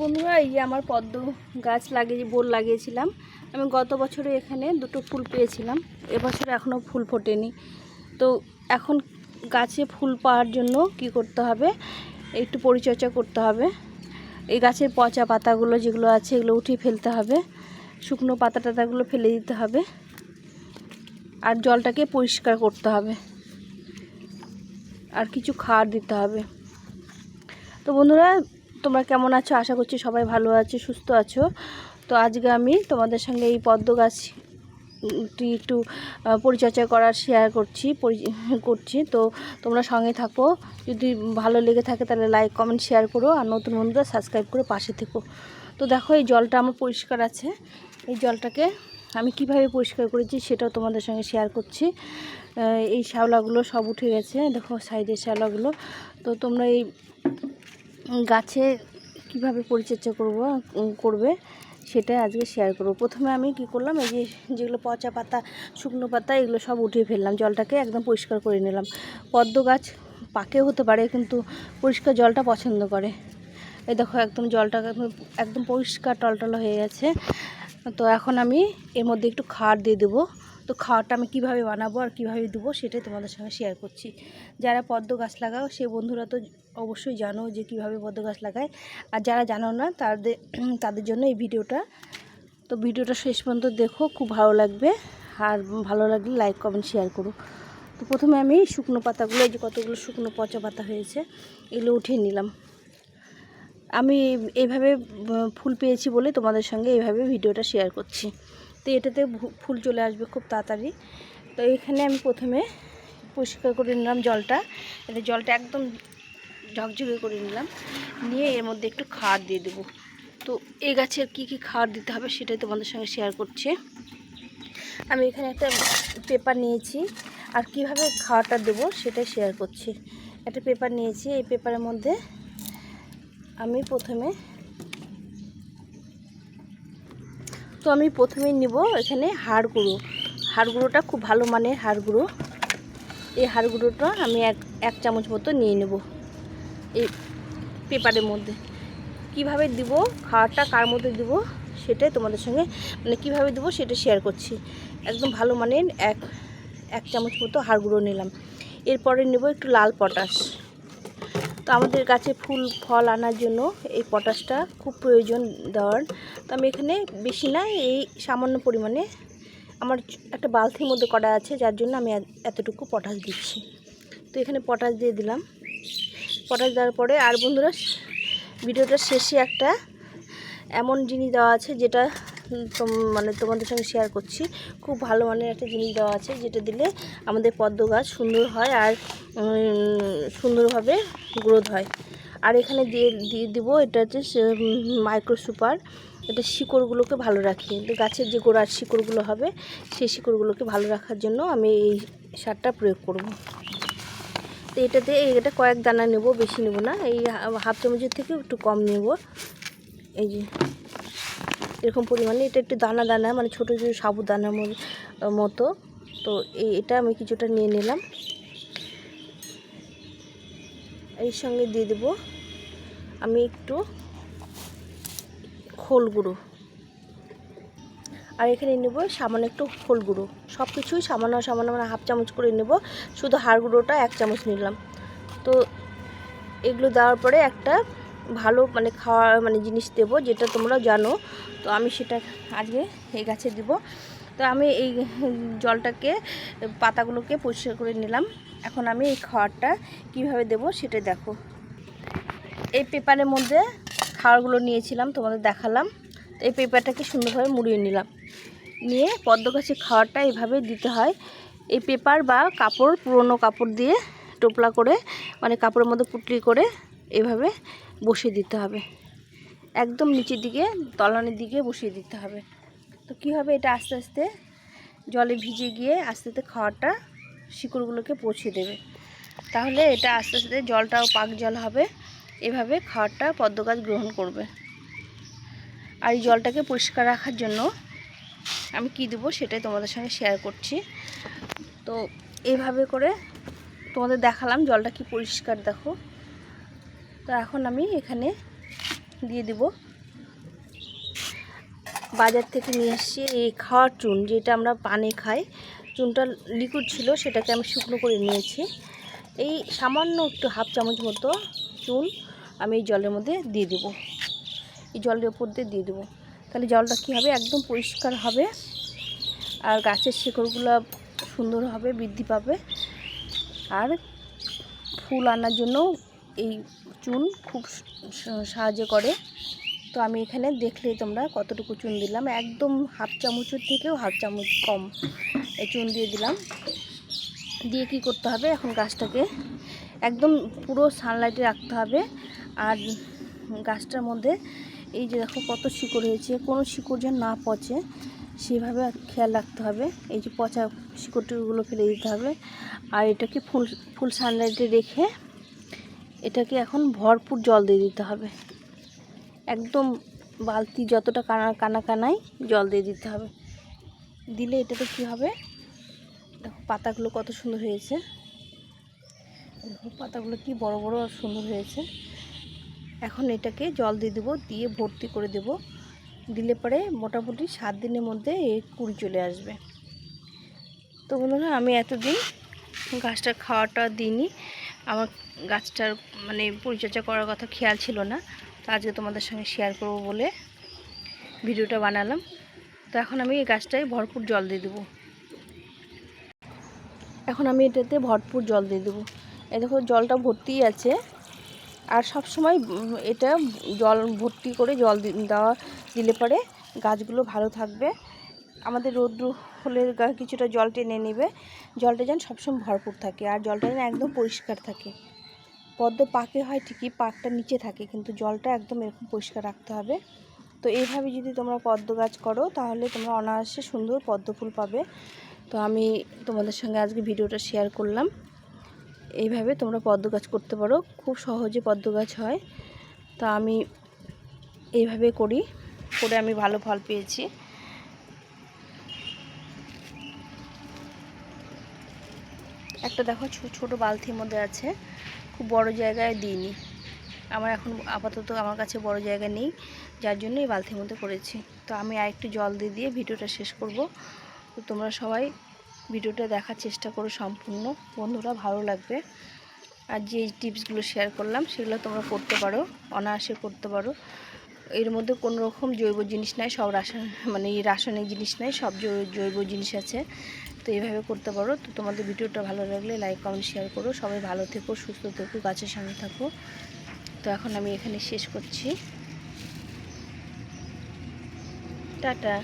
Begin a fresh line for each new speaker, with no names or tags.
বন্ধুরা, এই যে আমার পদ্ম গাছ লাগিয়ে বোল লাগিয়েছিলাম। আমি গত বছরে এখানে দুটো ফুল পেয়েছিলাম, এবছর এখনও ফুল ফোটেনি। তো এখন গাছে ফুল পাওয়ার জন্য কি করতে হবে? একটু পরিচর্যা করতে হবে। এই গাছের পচা পাতাগুলো যেগুলো আছে, এগুলো উঠিয়ে ফেলতে হবে। শুকনো পাতা টাতাগুলো ফেলে দিতে হবে। আর জলটাকে পরিষ্কার করতে হবে। আর কিছু খাবার দিতে হবে। তো বন্ধুরা তোমরা কেমন আছো? আশা করছি সবাই ভালো আছো, সুস্থ আছো। তো আজকে আমি তোমাদের সঙ্গে এই পদ্ম গাছ টি একটু পরিচর্যা করার শেয়ার করছি করছি। তো তোমরা সঙ্গে থাকো। যদি ভালো লেগে থাকে তাহলে লাইক কমেন্ট শেয়ার করো। আর নতুন বন্ধুরা সাবস্ক্রাইব করে পাশে থেকো। তো দেখো, এই জলটা আমার পরিষ্কার আছে। এই জলটাকে আমি কীভাবে পরিষ্কার করেছি সেটাও তোমাদের সঙ্গে শেয়ার করছি। এই শ্যাওলাগুলো সব উঠে গেছে। দেখো, সাইডের শ্যাওলাগুলো। তো তোমরা এই গাছে কীভাবে পরিচর্যা করব করবে সেটা আজকে শেয়ার করব। প্রথমে আমি কি করলাম, এই যে যেগুলো পচা পাতা, শুকনো পাতা, এগুলো সব উঠিয়ে ফেললাম। জলটাকে একদম পরিষ্কার করে নিলাম। পদ্ম গাছ পাকেও হতে পারে, কিন্তু পরিষ্কার জলটা পছন্দ করে। এই দেখো, একদম জলটা একদম- পরিষ্কার টলটল হয়ে গেছে। তো এখন আমি এর মধ্যে একটু খার দিয়ে দেবো। তো খাওয়াটা আমি কীভাবে বানাবো আর কীভাবে দেবো সেটাই তোমাদের সঙ্গে শেয়ার করছি। যারা পদ্ম গাছ লাগাও, সে বন্ধুরা তো অবশ্যই জানো যে কীভাবে পদ্ম গাছ লাগায়। আর যারা জানো না, তাদের তাদের জন্য এই ভিডিওটা। তো ভিডিওটা শেষ পর্যন্ত দেখো, খুব ভালো লাগবে। আর ভালো লাগলে লাইক কমেন্ট শেয়ার করো। তো প্রথমে আমি শুকনো পাতাগুলো, এই যে কতগুলো শুকনো পচা পাতা হয়েছে, এগুলো উঠিয়ে নিলাম। আমি এইভাবে ফুল পেয়েছি বলে তোমাদের সঙ্গে এইভাবে ভিডিওটা শেয়ার করছি। তো এটাতে ফুল চলে আসবে খুব তাড়াতাড়ি। তো এখানে আমি প্রথমে পরিষ্কার করে নিলাম জলটা। এটা জলটা একদম ঝকঝকে করে নিলাম। নিয়ে এর মধ্যে একটু খাবার দিয়ে দেবো। তো এই গাছের কি কি খাবার দিতে হবে সেটাই তোমাদের সঙ্গে শেয়ার করছি। আমি এখানে একটা পেপার নিয়েছি। আর কীভাবে খাওয়াটা দেবো সেটাই শেয়ার করছি। একটা পেপার নিয়েছি। এই পেপারের মধ্যে আমি প্রথমে তো আমি প্রথমেই নিব এখানে হাড় গুঁড়ো হাড় গুঁড়োটা খুব ভালো মানের হাড় গুঁড়ো এই হাড় গুঁড়োটা আমি এক এক চামচ মতো নিয়ে নেব এই পেপারের মধ্যে। কীভাবে দিব খাওয়াটা কার মধ্যে দিব, সেটাই তোমাদের সঙ্গে মানে কীভাবে দেবো সেটা শেয়ার করছি। একদম ভালো মানের এক এক চামচ মতো হাড় গুঁড়ো নিলাম। এরপরে নেব একটু লাল পটাশ। তো আমাদের গাছে ফুল, ফল আনার জন্য এই পটাশটা খুব প্রয়োজন দেওয়ার তো আমি এখানে বেশি না, এই সামান্য পরিমাণে আমার একটা বালতির মধ্যে করা আছে, যার জন্য আমি এতটুকু পটাশ দিচ্ছি। তো এখানে পটাশ দিয়ে দিলাম। পটাশ দেওয়ার পরে আর বন্ধুরা ভিডিওটার শেষে একটা এমন জিনিস দেওয়া আছে যেটা মানে তোমাদের সঙ্গে শেয়ার করছি। খুব ভালো মানের একটা জিনিস দেওয়া আছে, যেটা দিলে আমাদের পদ্ম গাছ সুন্দর হয়। আর সুন্দরভাবে গ্রোথ হয়। আর এখানে দিয়ে দিয়ে দিব, এটা হচ্ছে মাইক্রো সুপার এটা শিকড়গুলোকে ভালো রাখি। গাছের যে গোড়ার শিকড়গুলো হবে, সেই শিকড়গুলোকে ভালো রাখার জন্য আমি এই সারটা প্রয়োগ করব। তো এটাতে এটা কয়েক দানা নেব, বেশি নেব না। এই হাফ চামচের থেকে একটু কম নেব। এই যে, এরকম পরিমাণে। এটা একটু দানা দানা মানে ছোটো ছোটো সাবুদানার মতো। তো এটা আমি কিছুটা নিয়ে নিলাম। এর সঙ্গে দিয়ে দেব আমি একটু খোল গুঁড়ো। আর এখানে নেব সামান্য একটু খোল গুঁড়ো। সব কিছুই সামান্য সামান্য মানে হাফ চামচ করে নেব। শুধু হাড় গুঁড়োটা এক চামচ নিলাম। তো এগুলো দেওয়ার পরে একটা ভালো মানে খাওয়া মানে জিনিস দেবো যেটা তোমরা জানো। তো আমি সেটা আজকে এই গাছে দিব। তো আমি এই জলটাকে, পাতাগুলোকে পরিষ্কার করে নিলাম। এখন আমি এই খাওয়ারটা কীভাবে দেব সেটা দেখো। এই পেপারের মধ্যে খাওয়ারগুলো নিয়েছিলাম, তোমাদের দেখালাম। তো এই পেপারটাকে সুন্দরভাবে মুড়িয়ে নিলাম। নিয়ে পদ্ম গাছের খাওয়ারটা এইভাবে দিতে হয়। এই পেপার বা কাপড়, পুরনো কাপড় দিয়ে টোপলা করে মানে কাপড়ের মধ্যে পুটলি করে এভাবে বসিয়ে দিতে হবে। একদম নিচের দিকে, তলানির দিকে বসিয়ে দিতে হবে। তো কী হবে এটা আস্তে আস্তে জলে ভিজে গিয়ে আস্তে আস্তে খাওয়ারটা শিকড়গুলোকে পৌঁছে দেবে। তাহলে এটা আস্তে আস্তে জলটাও পাক জল হবে, এভাবে খাওয়ারটা পদ্ম গাছ গ্রহণ করবে। আর এই জলটাকে পরিষ্কার রাখার জন্য আমি কি দেবো সেটাই তোমাদের সঙ্গে শেয়ার করছি। তো এইভাবে করে তোমাদের দেখালাম জলটা কি পরিষ্কার দেখো। তো এখন আমি এখানে দিয়ে দিব বাজার থেকে নিয়ে এসেছি এই খাওয়ার চুন, যেটা আমরা পানে খাই। চুনটা লিকুইড ছিল, সেটাকে আমি শুকনো করে নিয়েছি। এই সামান্য একটু হাফ চামচ মতো চুন আমি এই জলের মধ্যে দিয়ে দেব। এই জলের উপর দিয়ে দিয়ে দেবো। তাহলে জলটা কী হবে? একদম পরিষ্কার হবে। আর গাছের শিকড়গুলো সুন্দর হবে, বৃদ্ধি পাবে। আর ফুল আনার জন্য এই চুন খুব সাহায্য করে। তো আমি এখানে দেখলেই তোমরা কতটুকু চুন দিলাম। একদম হাফ চামচের থেকেও হাফ চামচ কম এই চুন দিয়ে দিলাম। দিয়ে কি করতে হবে? এখন গাছটাকে একদম পুরো সানলাইটে রাখতে হবে। আর গাছটার মধ্যে এই যে দেখো কত শিকড় হয়েছে, কোনো শিকড় যেন না পচে, সেভাবে খেয়াল রাখতে হবে। এই যে পচা শিকড়টিগুলো ফেলে দিতে হবে। আর এটাকে ফুল ফুল সানলাইটে রেখে এটাকে এখন ভরপুর জল দিয়ে দিতে হবে। একদম বালতি যতটা কানা কানা কানাই জল দিয়ে দিতে হবে। দিলে এটাতে কী হবে? দেখো পাতাগুলো কত সুন্দর হয়েছে। দেখো পাতাগুলো কি বড় বড় আর সুন্দর হয়েছে। এখন এটাকে জল দিয়ে দেবো, দিয়ে ভর্তি করে দেব। দিলে পরে মোটামুটি সাত দিনের মধ্যে এই কুড়ি চলে আসবে। তো বন্ধুরা, আমি এতদিন গাছটার খাওয়াটা দিইনি। আমার গাছটার মানে পরিচর্যা করার কথা খেয়াল ছিল না। আজকে তোমাদের সঙ্গে শেয়ার করব বলে ভিডিওটা বানালাম। তো এখন আমি এই গাছটায় ভরপুর জল দিয়ে দেবো। এখন আমি এটাতে ভরপুর জল দিয়ে দেবো। এ দেখো, জলটা ভর্তিই আছে। আর সব সময় এটা জল ভর্তি করে জল দেওয়া, দিলে পরে গাছগুলো ভালো থাকবে। আমাদের রৌদ্র হলে কিছুটা জল টেনে নেবে। জলটা যেন সবসময় ভরপুর থাকে। আর জলটা যেন একদম পরিষ্কার থাকে। পদ্ম পাকে হয় ঠিকই, পাকটা নিচে থাকে, কিন্তু জলটা একদম এরকম পরিষ্কার রাখতে হবে। তো এইভাবে যদি তোমরা পদ্ম গাছ করো, তাহলে তোমরা অনায়াসে সুন্দর পদ্ম ফুল পাবে। তো আমি তোমাদের সঙ্গে আজকে ভিডিওটা শেয়ার করলাম। এইভাবে তোমরা পদ্ম গাছ করতে পারো, খুব সহজে পদ্ম গাছ হয়। তো আমি এইভাবে করি, করে আমি ভালো ফল পেয়েছি। একটা দেখো ছোট বালতির মধ্যে আছে। খুব বড় জায়গায় দিইনি। আমার এখন আপাতত আমার কাছে বড় জায়গা নেই, যার জন্য এই বালতির মধ্যে করেছি তো আমি আর একটু জল দিয়ে দিয়ে ভিডিওটা শেষ করব। তো তোমরা সবাই ভিডিওটা দেখার চেষ্টা করো সম্পূর্ণ। বন্ধুরা, ভালো লাগবে। আর যে টিপসগুলো শেয়ার করলাম, সেগুলো তোমরা করতে পারো, অনায়াসে করতে পারো। এর মধ্যে কোনো রকম জৈব জিনিস নাই, সব রাসায়নিক মানে রাসায়নিক জিনিস নাই, সব জৈব জিনিস আছে। তো এইভাবে করতে পারো। তো তোমাদের ভিডিওটা ভালো লাগলে লাইক কমেন্ট শেয়ার করো। সবাই ভালো থেকো, সুস্থ থেকো, গাছের সামনে থাকো। তো এখন আমি এখানে শেষ করছি। টাটা।